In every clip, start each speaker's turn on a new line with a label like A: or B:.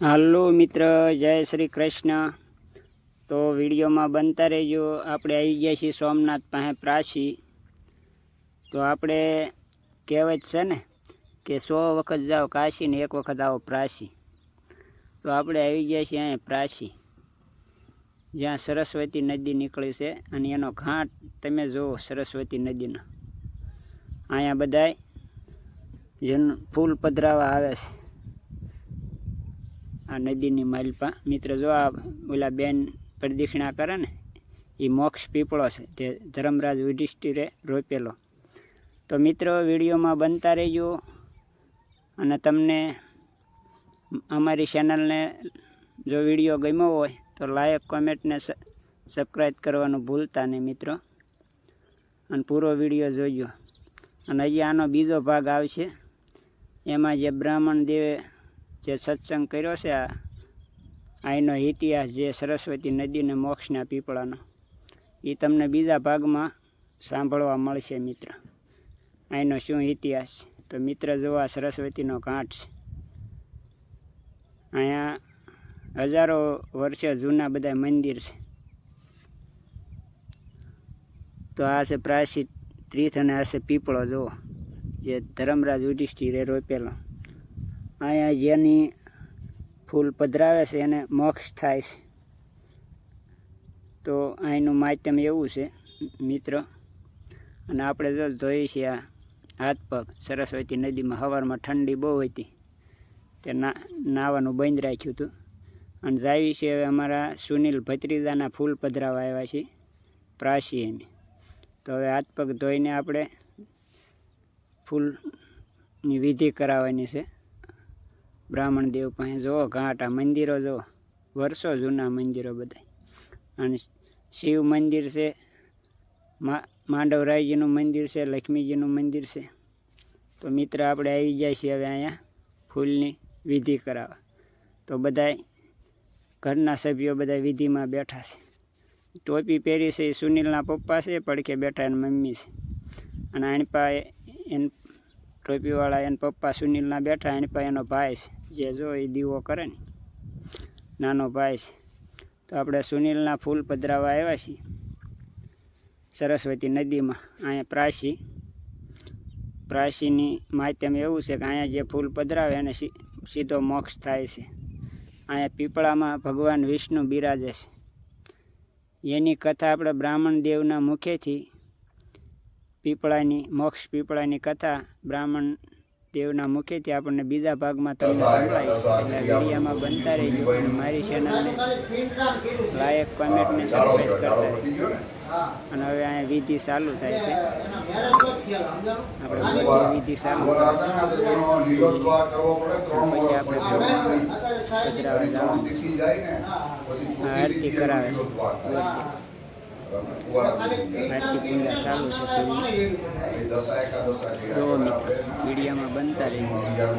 A: હાલો મિત્ર, જય શ્રી કૃષ્ણ. તો વિડીયોમાં બનતા રહેજો. આપણે આવી ગયા છીએ સોમનાથ પાસે પ્રાસી. તો આપણે કહેવત છે ને કે સો વખત જાઓ કાશી ને એક વખત આવો પ્રાસી. તો આપણે આવી ગયા છીએ અહીંયા પ્રાસી. જ્યાં સરસ્વતી નદી નીકળી છે અને એનો ઘાટ તમે જુઓ સરસ્વતી નદીનો. અહીંયા બધાય જેનું ફૂલ પધરાવા આવે છે. આ નદીની માલપા. મિત્ર, જો આ ઓલા બેન પ્રદક્ષિણા કરે ને એ મોક્ષ પીપળો છે, તે ધર્મરાજ યુધિષ્ઠિરે રોપેલો. તો મિત્રો, વિડીયોમાં બનતા રહેજો. અને તમને અમારી ચેનલને જો વીડિયો ગમ્યો હોય, તો લાઈક કોમેન્ટને સબસ્ક્રાઈબ કરવાનું ભૂલતા નહીં મિત્રો. અને પૂરો વીડિયો જોજો. અને હજી આનો બીજો ભાગ આવશે. એમાં જે બ્રાહ્મણ દેવે જે સત્સંગ કર્યો છે અહીંનો ઇતિહાસ જે સરસ્વતી નદીને મોક્ષના પીપળાનો એ તમને બીજા ભાગમાં સાંભળવા મળશે મિત્ર. અહીંનો શું ઇતિહાસ? તો મિત્ર જોવા સરસ્વતીનો કાંઠ છે, અહીંયા હજારો વર્ષે જૂના બધા મંદિર છે. તો આ છે પ્રાચીન તીર્થ અને આ છે પીપળો, જુઓ. જે ધર્મરાજ યુધિષ્ઠિરે રોપેલો. અહીંયા જેની ફૂલ પધરાવે છે એને મોક્ષ થાય છે. તો અહીંનું માધ્યમ એવું છે, મિત્ર, અને આપણે જો જોઈએ છીએ આ હાથ પગ સરસ્વતી નદીમાં હવારમાં ઠંડી બહુ હતી. તે ના, નાવાનું બંધ રાખ્યું હતું. અને જાવી છે હવે અમારા સુનિલ ભત્રીજાના ફૂલ પધરાવા આવ્યા છે પ્રાસી એમ તો હવે હાથ પગ ધોઈને આપણે ફૂલની વિધિ કરાવવાની છે. બ્રાહ્મણ દેવ પાસે જુઓ, ઘાટ, આ મંદિરો જુઓ. વર્ષો જૂના મંદિરો બધા અને શિવ મંદિર છે માંડવરાયજીનું મંદિર છે, લક્ષ્મીજીનું મંદિર છે. તો મિત્ર, આપણે આવી જાય છીએ હવે અહીંયા ફૂલની વિધિ કરાવવા. તો બધાય ઘરના સભ્યો બધા વિધિમાં બેઠા છે. ટોપી પહેરી છે, સુનિલના પપ્પા છે, પડખે બેઠા એની મમ્મી છે. અને આણપા એન ટોપીવાળા એના પપ્પા સુનિલના બેઠા આણપા એનો ભાઈ છે. જે જો એ દીવો કરે ને, નાનો ભાઈ છે. તો આપણે સુનિલના ફૂલ પધરાવા આવ્યા છીએ. સરસ્વતી નદીમાં. અહીંયા પ્રાસી, પ્રાસીની માધ્યમ એવું છે કે અહીંયા જે ફૂલ પધરાવે એને સીધો મોક્ષ થાય છે. અહીંયા પીપળામાં ભગવાન વિષ્ણુ બિરાજે છે. એની કથા આપણે બ્રાહ્મણ દેવના મુખેથી પીપળાની મોક્ષ પીપળાની કથા બ્રાહ્મણ દેવના મુખેથી આપણને બીજા ભાગમાં તમને સંભળાય એટલે વિડીયામાં બનતા રહેજો અને મારી ચેનલને લાયક કોમેન્ટને સબસ્ક્રાઈબ કરતા રહેજો. અને હવે અહીંયા વિધિ ચાલુ થાય છે. આપણે બધી વિધિ ચાલુ પછી આપણે જવાનું. આરતી કરાવે છે. જો બનતા અહીંયા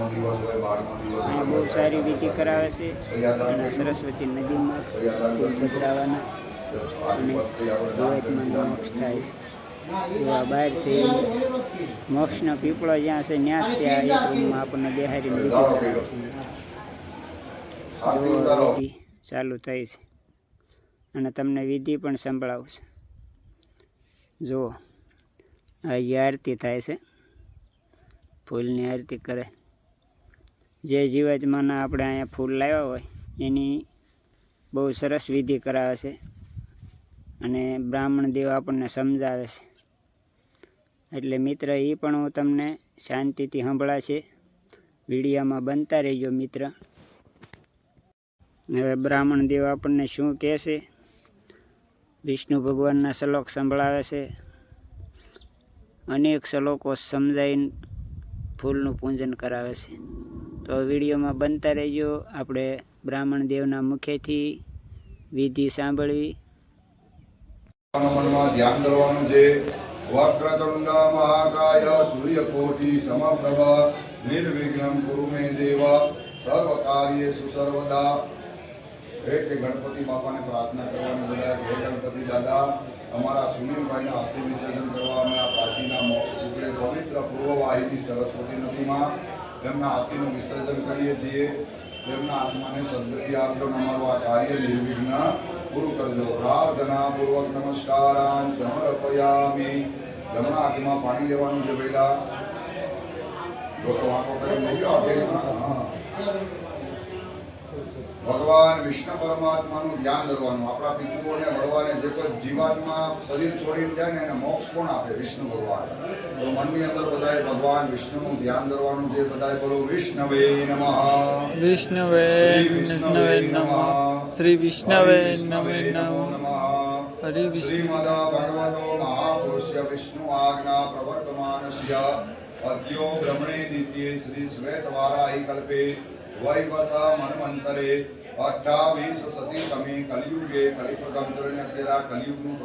A: બહુ સારી વિધિ કરાવે છે સરસ્વતી નદીમાં અને મોક્ષ થાય છે એવા છે મોક્ષનો પીપળો જ્યાં છે ત્યાં ત્યાં એક રૂમમાં આપણને બેહારીને વિધિ કરાવે છે ચાલુ થાય છે. અને તમને વિધિ પણ સંભળાવશે. જુઓ, આ આરતી થાય છે, ફૂલની આરતી કરે. જે જીવાજમાના આપણે અહીંયા ફૂલ લાવ્યા હોય, એની બહુ સરસ વિધિ કરાવે છે અને બ્રાહ્મણ દેવ આપણને સમજાવે છે. એટલે મિત્ર, એ પણ હું તમને શાંતિથી સંભળાશે. વિડીયામાં બનતા રહેજો મિત્ર. હવે બ્રાહ્મણ દેવ આપણને શું કહે છે વિષ્ણુ ભગવાનના શ્લોક સંભળાવે છે. અનેક શ્લોકો સમજાવીને ફૂલનું પૂજન કરાવે છે. તો વિડીયોમાં બનતા રહેજો. આપણે બ્રાહ્મણ દેવના મુખેથી વિધિ સાંભળવી.
B: દેવ. સર્વ કાર્યેષુ સર્વદા. કે ગણપતિ બાપાને પ્રાર્થના કરવાની બોલાય હે ગણપતિ દાદા, અમારા સુનિલભાઈના અસ્થિ વિસર્જન કરવા અમે આ પ્રાચીના મોક્ષ પુત્રે પવિત્ર પૂર્વવાહિની સરસ્વતી નદીમાં તેમના અસ્થિનું વિસર્જન કરીએ છીએ. તેમના આત્માને સદગતિ આપજો અમારું આ કાર્ય નિર્વિઘ્ન પૂરું કરજો. પ્રાર્થના પૂર્વક નમસ્કારાન સમર્પયામિ. જમણા હાથમાં પાણી લેવાનું છે પહેલા. લોકો વાંકો કરીને હા. ભગવાન વિષ્ણુ પરમાત્માનું ધ્યાન ધરવાનું. આપણા પિતૃઓને ભગવાને જે કોઈ જીવાતમાં શરીર છોડીને જાય ને એને મોક્ષ કોણ આપે? વિષ્ણુ ભગવાન. તો મનની અંદર બધાએ ભગવાન વિષ્ણુનું ધ્યાન ધરવાનું જે બધાએ બોલો વિષ્ણવે નમઃ.
C: વિષ્ણવે વિષ્ણવે નમઃ શ્રી વિષ્ણવે નમે નમઃ. હરિ વિષ્ણુ.
B: શ્રીમદ ભગવતો મહાપુરુષ્ય વિષ્ણુ આજ્ઞા પ્રવર્તમાનસ્ય. અદ્યો બ્રહ્મણે દિત્યે શ્રી શ્વેતવારાહી કલ્પે વૈવસા મન્વંતરે અઠ્ઠાવીસ સતી તમે કલિયુગે કલિ પ્રથમ ચરણ અત્યારે આ કલિયુગનું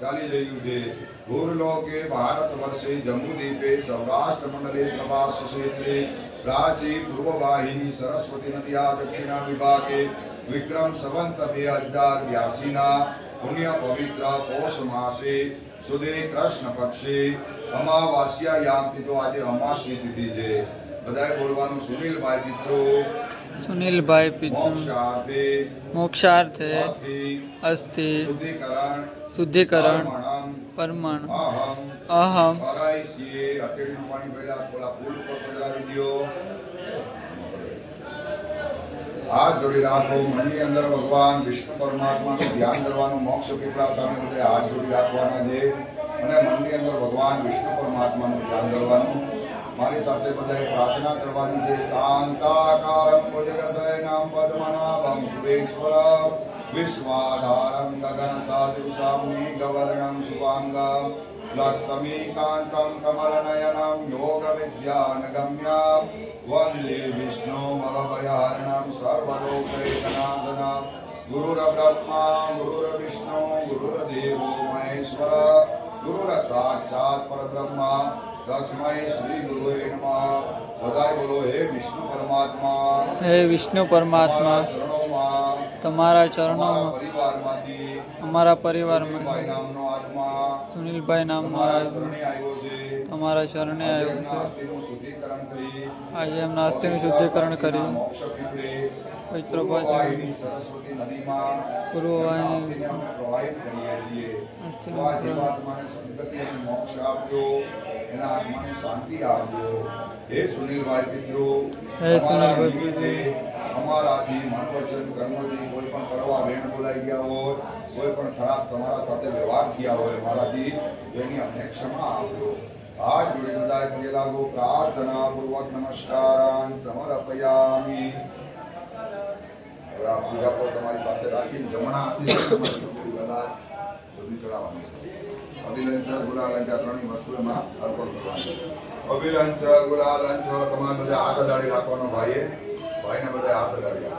B: ચાલી રહ્યું છે ભૂરલોકે ભારત વર્ષે જમ્બુદ્વીપે સૌરાષ્ટ્ર મંડળે પ્રવાસ ક્ષેત્રે પ્રાચી પૂર્વવાહિની સરસ્વતી નદીયા દક્ષિણા વિભાગે વિક્રમ સંવંત બે હજાર બ્યાસીના પુણ્ય પવિત્ર પોષ માસે સુદે કૃષ્ણ પક્ષે અમાવાસ્યા યામ તો આજે અમાસની તિથિ છે બધાએ બોલવાનું સુનિલભાઈ મિત્રો.
C: સુનિલભાઈ
B: મોક્ષાર્થે.
C: મોક્ષાર્થે.
B: અસ્તિ.
C: અસ્તિ.
B: શુદ્ધિકરણ.
C: શુદ્ધિકરણ.
B: કર્મણં અહમ. હરાઈસીએ હથેળીનું પાણી પહેલા થોડા ફૂલ પર પધરાવી દો હાથ જોડી રાખો. મનની અંદર ભગવાન વિષ્ણુ પરમાત્માનું ધ્યાન કરવાનું મોક્ષ પીપળા સામે બધે હાથ જોડી રાખવાના છે. અને મનની અંદર ભગવાન વિષ્ણુ પરમાત્માનું ધ્યાન કરવાનું. મારી સાથે બધાએ પ્રાર્થના કરવાની છે. શાંતાકારમ ભુજગશયનમ પદ્મનાભમ સુરેશ્વરમ વિશ્વાધારમ ગગન સાદૃશામ્નિ ગવર્ણમ શુભાંગમ. લક્ષ્મીકાંતમ કમલનયનમ યોગ વિદ્યાનગમ્યમ વંદે વિષ્ણુ ભવભયાર્ણમ સર્વલોકૈકનાથનમ. ગુરુર્બ્રહ્મા, ગુરુર્વિષ્ણુ, ગુરુર્દેવો, મહેશ્વર. ગુરુર સાક્ષાત પરબ્રહ્મા. તસ્મૈ શ્રી ગુરુએ નમઃ. બધાય બોલો હે વિષ્ણુ પરમાત્મા.
C: હે વિષ્ણુ પરમાત્મા.
B: તમારા ચરણોમાં
C: તમારા
B: અમારા
C: ચરણોમાં.
B: પરિવારમાંથી
C: અમારા પરિવારમાં.
B: નામનો આત્મા
C: સુનિલભાઈ નામનો
B: તમારા ચરણે આવ્યો છે.
C: તમારા શરણે
B: આજે
C: આવ્યો છે. એમના અસ્થિનું શુદ્ધિકરણ કર્યું. પવિત્ર
B: પૂર્વવાહિની સરસ્વતી નદીમાં
C: પૂર્વવાહિની
B: પ્રવાહિત કરીએ છીએ.
C: અસ્થિને
B: તો આ જીવાત્માને સદગતિ અને મોક્ષ આપજો એના આત્માને શાંતિ આપજો હે સુનિલભાઈ પિતૃ
C: હે સુનિલભાઈ પિતૃ.
B: નિમિત્તે અમારાથી મન વચન કર્મથી કોઈ પણ કરવા વેણ બોલાઈ ગયા હોય કોઈ પણ ખરાબ તમારા સાથે વ્યવહાર થયા હોય મારાથી એની અમને ક્ષમા આપજો હાથ જોડી બધાએ પગે લાગો પ્રાર્થના પૂર્વક નમસ્કારાન સમર્પયામિ હવે આ પૂજા પર તમારી પાસે રાખીને જમણા હાથે અભિલંચ ગુલાલંચ ત્રણેય વસ્તુ અર્પણ કરવાની અભિલંચ ગુલાલંચ તમારે બધા હાથ અડાડી રાખવાનો ભાઈએ. ભાઈને બધા હાથ અડાડી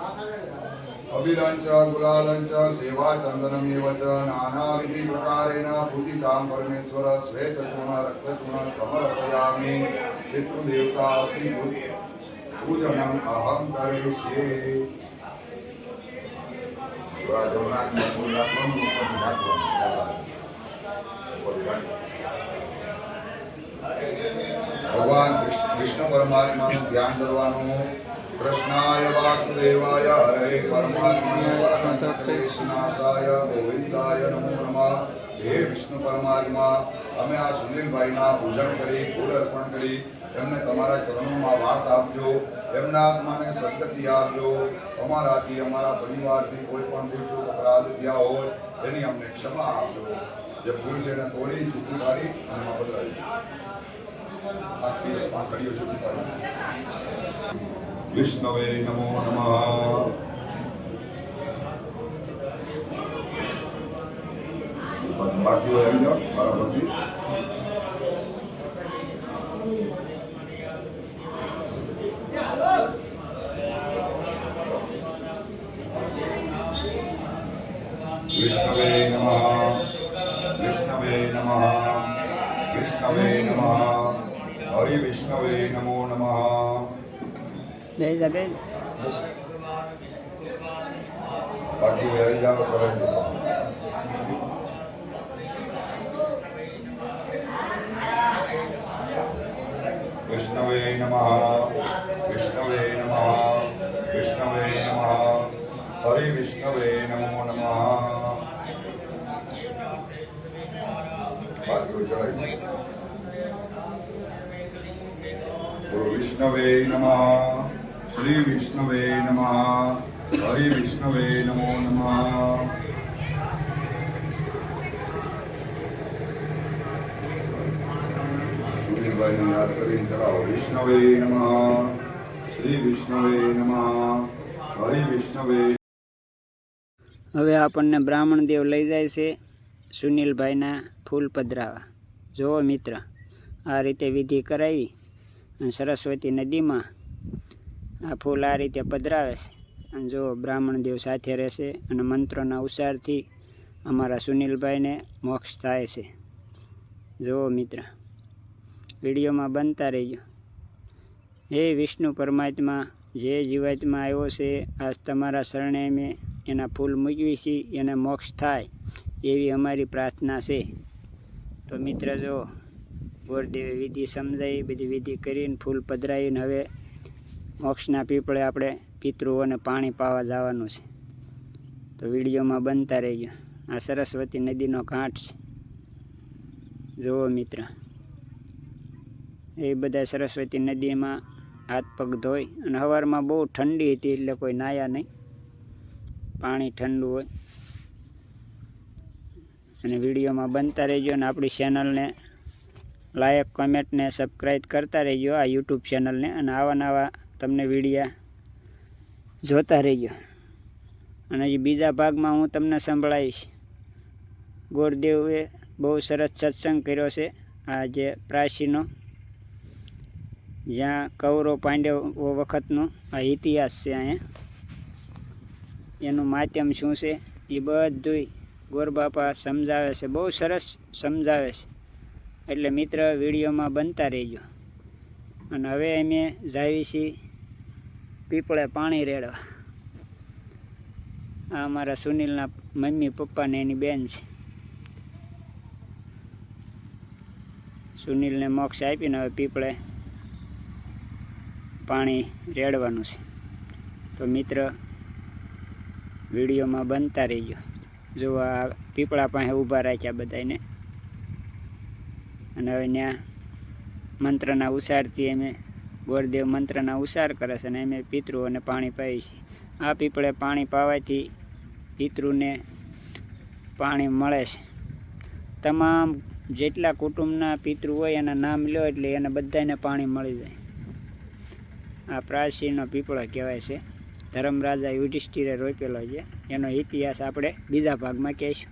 B: અભિલંચ ગુલાલંચ સેવા ચંદનમેવ ચ નાનાવિધિ પ્રકારેણ પૂજિતાં પરમેશ્વર, શ્વેત ચૂર્ણ, રક્ત ચૂર્ણ, સમર્પયામિ, પિતૃદેવતા અસ્તિ પૂજનમ અહમ કરિષ્યે. જમણામાં ફૂલ રાખવાનું ભગવાન કૃષ્ણ પરમાત્માનું ધ્યાન કરવાનું. કૃષ્ણાય વાસુદેવાય હરે પરમાત્માય કૃષ્ણાસાય ગોવિંદાય નમો નમઃ. હે વિષ્ણુ પરમાત્મા, અમે આ સુનિલભાઈના પૂજન કરી, ફૂલ અર્પણ કરી, એમને તમારા ચરણોમાં વાસ આપજો, એમના આત્માને સંગતિ આપજો. અમારાથી, અમારા પરિવારથી કોઈ પણ ભૂલ અપરાધ થયા હોય, એની અમને ક્ષમા આપજો. જે ભૂલ છે એને તોડી ચૂકી પાડી અને એમાં બદલાવી આખી પાંખડીઓ ચૂકી પાડી. વિષ્ણવે નમો નમઃ. બાકી આવી જાઓ મારા પરથી વિષ્ણવે નમઃ વિષ્ણવે નમઃ વિષ્ણવે નમઃ હરિ વિષ્ણવે નમો નમઃ
A: જગત
B: બાકી આવી કરે વિષ્ણવે નમઃ વિષ્ણવે નમઃ વિષ્ણવે નમઃ, હરિ વિષ્ણવે નમો નમઃ. ગુરુ વિષ્ણવે નમઃ. શ્રી વિષ્ણવે નમઃ હરિ વિષ્ણવે નમો નમઃ સુનિલભાઈને યાદ શ્રી વિષ્ણવે નમઃ હરિ વિષ્ણવે
A: હવે આપણને બ્રાહ્મણ દેવ લઈ જાય છે સુનિલભાઈના ફૂલ પધરાવા. જુઓ મિત્ર, આ રીતે વિધિ કરાવી અને સરસ્વતી નદીમાં આ ફૂલ આ રીતે પધરાવે છે. અને જો બ્રાહ્મણ દેવ સાથે રહેશે અને મંત્રોના ઉચ્ચારથી અમારા સુનિલભાઈને મોક્ષ થાય છે. જુઓ મિત્ર, વિડીયોમાં બનતા રહીજો. હે વિષ્ણુ પરમાત્મા, જે જીવાતમાં આવ્યો છે, આજ તમારા શરણે મેં એના ફૂલ મૂકવી છે એને મોક્ષ થાય એવી અમારી પ્રાર્થના છે. તો મિત્ર, જો ગોરદેવે વિધિ સમજાવી, બધી વિધિ કરીને ફૂલ પધરાવીને હવે મોક્ષના પીપળે આપણે પિતૃઓને પાણી પાવા જવાનું છે. તો વિડીયોમાં બનતા રહીજો. આ સરસ્વતી નદીનો ઘાટ છે. જુઓ મિત્ર. એ બધા સરસ્વતી નદીમાં હાથ પગ ધોઈ અને સવારમાં બહુ ઠંડી હતી એટલે કોઈ નાયા નહીં. પાણી ઠંડુ હોય. અને વિડીયોમાં બનતા રહેજો અને આપણી ચેનલને લાયક કમેન્ટને સબસ્ક્રાઈબ કરતા રહેજો. આ યુટ્યુબ ચેનલને અને આવા નવા તમને વિડીયા જોતા રહેજો. અને હજી બીજા ભાગમાં હું તમને સંભળાવીશ. ગોરદેવે બહુ સરસ સત્સંગ કર્યો છે. આ જે પ્રાચીનો, જ્યાં કૌરવ પાંડવો વખતનો આ ઇતિહાસ છે અહીંયા. એનું માધ્યમ શું છે? એ બધુંય ગોરબાપા સમજાવે છે. બહુ સરસ સમજાવે છે. એટલે મિત્ર, વિડીયોમાં બનતા રહેજો. અને હવે અમે જાવી છીએ પીપળે પાણી રેડવા. આ અમારા સુનિલના મમ્મી, પપ્પા ને એની બેન છે. સુનિલને મોક્ષ આપીને હવે પીપળે પાણી રેડવાનું છે. તો મિત્ર, વિડીયોમાં બનતા રહીજો. જો આ પીપળા પાસે ઊભા રાખ્યા બધાને અને હવે ત્યાં મંત્રના ઉચ્ચારથી અમે ગોરદેવ મંત્રના ઉચ્ચાર કરે છે અને અમે પિતૃઓને પાણી પાય છે. આ પીપળે પાણી પાવાથી પિતૃને પાણી મળે છે. તમામ જેટલા કુટુંબના પિતૃ હોય એના નામ લ્યો એટલે એને બધાને પાણી મળી જાય. આ પ્રાચીનનો પીપળો કહેવાય છે. ધર્મરાજા યુધિષ્ઠિરે રોપેલો છે. એનો ઇતિહાસ આપણે બીજા ભાગમાં કહીશું.